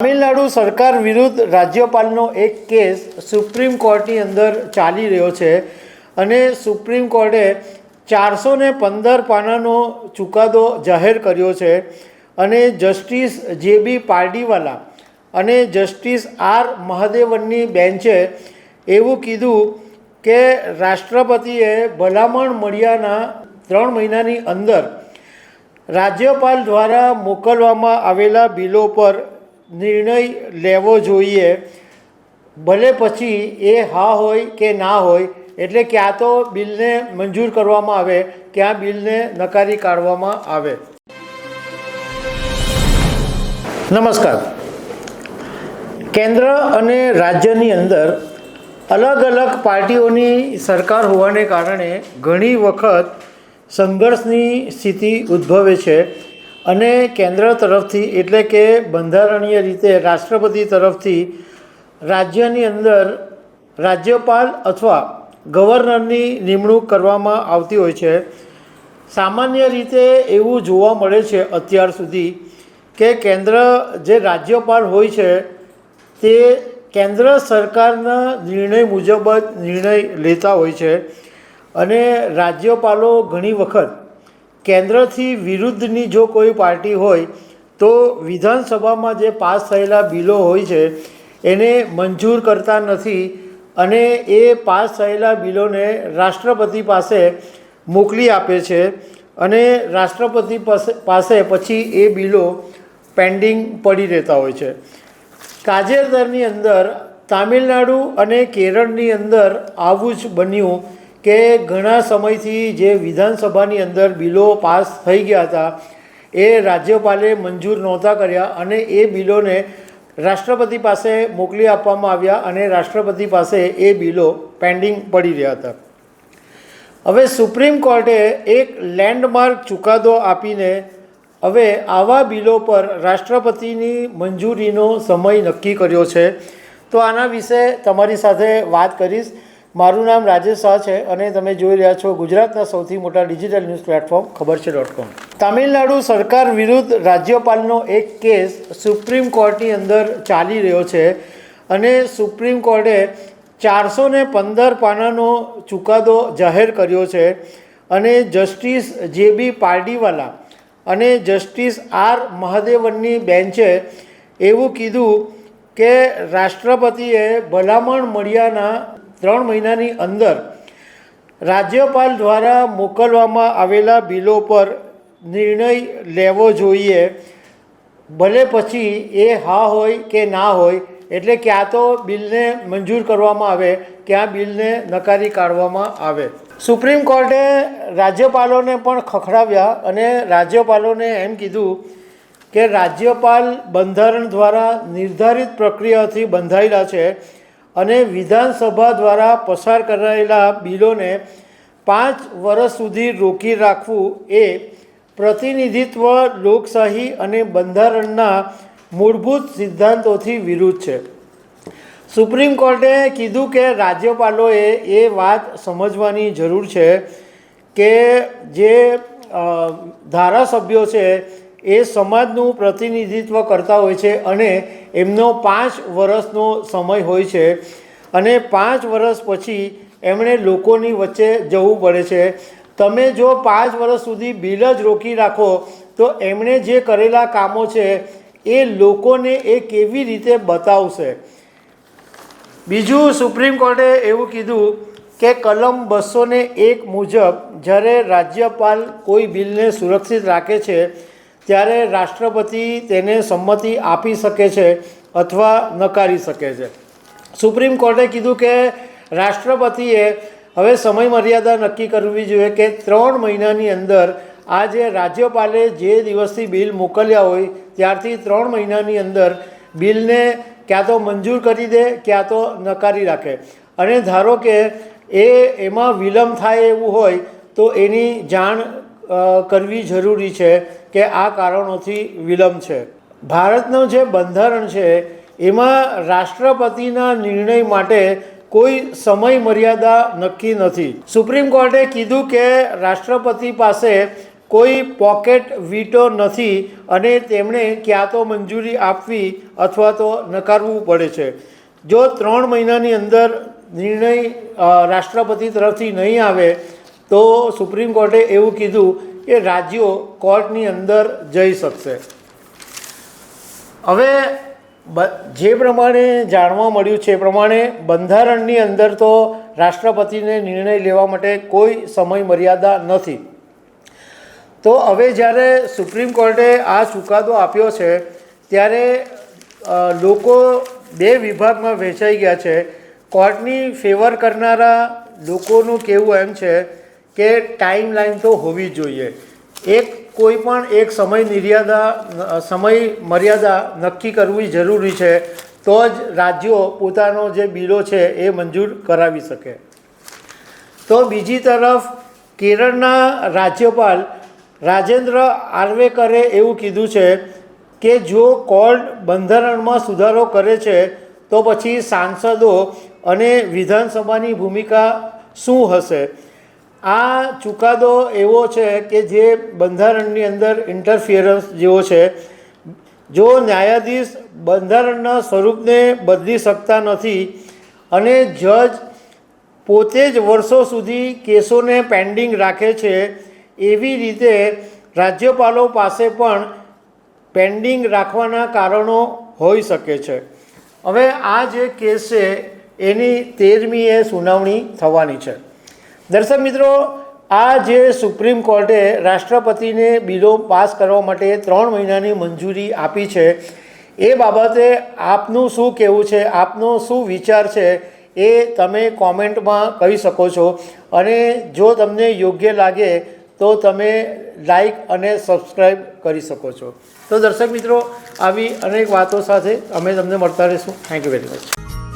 તમિલનાડુ સરકાર વિરુદ્ધ રાજ્યપાલનો એક કેસ સુપ્રીમ કોર્ટની અંદર ચાલી રહ્યો છે અને સુપ્રીમ કોર્ટે ચારસો ને પંદર પાનાનો ચુકાદો જાહેર કર્યો છે અને જસ્ટિસ જે બી પારડીવાલા અને જસ્ટિસ આર મહાદેવનની બેન્ચે એવું કીધું કે રાષ્ટ્રપતિએ ભલામણ મળ્યાના ત્રણ મહિનાની અંદર રાજ્યપાલ દ્વારા મોકલવામાં આવેલા બિલો પર નિર્ણય લેવો જોઈએ. ભલે પછી એ હા હોય કે ના હોય, એટલે ક્યાં તો બિલને મંજૂર કરવામાં આવે ક્યાં બિલને નકારી કાઢવામાં આવે. નમસ્કાર. કેન્દ્ર અને રાજ્યની અંદર અલગ અલગ પાર્ટીઓની સરકાર હોવાને કારણે ઘણી વખત સંઘર્ષની સ્થિતિ ઉદ્ભવે છે. અને કેન્દ્ર તરફથી એટલે કે બંધારણીય રીતે રાષ્ટ્રપતિ તરફથી રાજ્યની અંદર રાજ્યપાલ અથવા ગવર્નરની નિમણૂક કરવામાં આવતી હોય છે. સામાન્ય રીતે એવું જોવા મળે છે અત્યાર સુધી કે કેન્દ્ર જે રાજ્યપાલ હોય છે, તે કેન્દ્ર સરકારના નિર્ણય મુજબ જ નિર્ણય લેતા હોય છે અને રાજ્યપાલો ઘણી વખત કેન્દ્રથી વિરુદ્ધની જો કોઈ પાર્ટી હોય, તો વિધાનસભામાં જે પાસ થયેલા બિલો હોય છે, એને મંજૂર કરતા નથી અને એ પાસ થયેલા બિલોને રાષ્ટ્રપતિ પાસે મોકલી આપે છે અને રાષ્ટ્રપતિ પાસે પછી એ બિલો પેન્ડિંગ પડી રહેતા હોય છે. તાજેતરની અંદર તામિલનાડુ અને કેરળની અંદર આવું જ બન્યું કે ઘણા સમયથી જે વિધાનસભાની અંદર બિલો પાસ થઈ ગયા હતા, એ રાજ્યપાલે મંજૂર નહોતા કર્યા અને એ બિલોને રાષ્ટ્રપતિ પાસે મોકલી આપવામાં આવ્યા અને રાષ્ટ્રપતિ પાસે એ બિલો પેન્ડિંગ પડી રહ્યા હતા. હવે સુપ્રીમ કોર્ટે એક લેન્ડમાર્ક ચુકાદો આપીને હવે આવા બિલો પર રાષ્ટ્રપતિની મંજૂરીનો સમય નક્કી કર્યો છે. તો આના વિશે તમારી સાથે વાત કરીશ. મારું નામ રાજેશ શાહ છે અને તમે જોઈ રહ્યા છો ગુજરાતના સૌથી મોટા ડિજિટલ ન્યૂઝ પ્લેટફોર્મ, ખબર છે ડોટ કોમ તામિલનાડુ સરકાર વિરુદ્ધ રાજ્યપાલનો એક કેસ સુપ્રીમ કોર્ટની અંદર ચાલી રહ્યો છે અને સુપ્રીમ કોર્ટે ચારસો ને પંદર પાનાનો ચુકાદો જાહેર કર્યો છે અને જસ્ટિસ જે બી પાર્ડીવાલા અને જસ્ટિસ આર મહાદેવનની બેન્ચે એવું કીધું કે રાષ્ટ્રપતિએ ભલામણ મળ્યાના ત્રણ મહિનાની અંદર રાજ્યપાલ દ્વારા મોકલવામાં આવેલા બિલો પર નિર્ણય લેવો જોઈએ. ભલે પછી એ હા હોય કે ના હોય, એટલે ક્યાં તો બિલને મંજૂર કરવામાં આવે ક્યાં બિલને નકારી કાઢવામાં આવે. સુપ્રીમ કોર્ટે રાજ્યપાલોને પણ ખખડાવ્યા અને રાજ્યપાલોને એમ કીધું કે રાજ્યપાલ બંધારણ દ્વારા નિર્ધારિત પ્રક્રિયાથી બંધાયેલા છે. અને વિધાનસભા દ્વારા પસાર કરાયેલા બિલોને પાંચ વર્ષ સુધી રોકી રાખવું એ પ્રતિનિધિત્વ, લોકશાહી અને બંધારણના મૂળભૂત સિદ્ધાંતોથી વિરુદ્ધ છે. સુપ્રીમ કોર્ટે કીધું કે રાજ્યપાલોએ એ વાત સમજવાની જરૂર છે કે જે ધારાસભ્યો છે એ સમાજનું પ્રતિનિધિત્વ કરતા હોય છે અને એમનો પાંચ વર્ષનો સમય હોય છે. અને પાંચ વર્ષ પછી એમણે લોકોની વચ્ચે જવું પડે છે. તમે જો પાંચ વર્ષ સુધી બિલ જ રોકી રાખો, તો એમણે જે કરેલા કામો છે એ લોકોને એ કેવી રીતે બતાવશે? બીજું સુપ્રીમ કોર્ટે એવું કીધું કે કલમ બસો એક મુજબ જ્યારે રાજ્યપાલ કોઈ બિલને સુરક્ષિત રાખે છે ત્યારે રાષ્ટ્રપતિ તેને સંમતિ આપી શકે છે અથવા નકારી શકે છે. સુપ્રીમ કોર્ટે કીધું કે રાષ્ટ્રપતિએ હવે સમય મર્યાદા નક્કી કરવી જોઈએ કે ત્રણ મહિનાની અંદર આ જે રાજ્યપાલે જે દિવસથી બિલ મોકલ્યા હોય ત્યારથી ત્રણ મહિનાની અંદર બિલને ક્યાં તો મંજૂર કરી દે, ક્યાં તો નકારી રાખે. અને ધારો કે એ એમાં વિલંબ થાય એવું હોય તો એની જાણ કરવી જરૂરી છે કે આ કારણોથી વિલંબ છે. ભારતનું જે બંધારણ છે, એમાં રાષ્ટ્રપતિના નિર્ણય માટે કોઈ સમય મર્યાદા નક્કી નથી. સુપ્રીમ કોર્ટે કીધું કે રાષ્ટ્રપતિ પાસે કોઈ પોકેટ વીટો નથી અને તેમણે ક્યાં તો મંજૂરી આપવી અથવા તો નકારવું પડે છે. જો ત્રણ મહિનાની અંદર નિર્ણય રાષ્ટ્રપતિ તરફથી નહીં આવે તો સુપ્રીમ કોર્ટે એવું કીધું કે રાજ્યો કોર્ટની અંદર જઈ શકશે. હવે જે પ્રમાણે જાણવા મળ્યું છે એ પ્રમાણે બંધારણની અંદર તો રાષ્ટ્રપતિને નિર્ણય લેવા માટે કોઈ સમય મર્યાદા નથી. તો હવે જ્યારે સુપ્રીમ કોર્ટે આ ચુકાદો આપ્યો છે, ત્યારે લોકો બે વિભાગમાં વહેંચાઈ ગયા છે. કોર્ટની ફેવર કરનારા લોકોનું કહેવું એમ છે કે ટાઈમ લાઈન તો હોવી જોઈએ. એક કોઈ પણ એક સમય નિર્યાદા સમય મર્યાદા નક્કી કરવી જરૂરી છે, તો જ રાજ્યો પોતાનો જે બિલો છે એ મંજૂર કરાવી શકે. તો બીજી તરફ કેરળના રાજ્યપાલ રાજેન્દ્ર આર્વેકરે એવું કીધું છે કે જો કોર્ટ બંધારણમાં સુધારો કરે છે, તો પછી સાંસદો અને વિધાનસભાની ભૂમિકા શું હશે? આ ચુકાદો એવો છે કે જે બંધારણની અંદર ઇન્ટરફિયરન્સ જેવો છે. જો ન્યાયાધીશ બંધારણના સ્વરૂપને બદલી શકતા નથી અને જજ પોતે જ વર્ષો સુધી કેસોને પેન્ડિંગ રાખે છે, એવી રીતે રાજ્યપાલો પાસે પણ પેન્ડિંગ રાખવાના કારણો હોઈ શકે છે. હવે આ જે કેસ છે, એની તેરમીએ સુનાવણી થવાની છે. દર્શક મિત્રો, આ જે સુપ્રીમ કોર્ટે રાષ્ટ્રપતિને બિલો પાસ કરવા માટે ત્રણ મહિનાની મંજૂરી આપી છે, એ બાબતે આપનું શું કહેવું છે, આપનો શું વિચાર છે, એ તમે કોમેન્ટમાં કહી શકો છો. અને જો તમને યોગ્ય લાગે, તો તમે લાઈક અને સબસ્ક્રાઈબ કરી શકો છો. તો દર્શક મિત્રો, આવી અનેક વાતો સાથે અમે તમને મળતા રહીશું. Thank you very much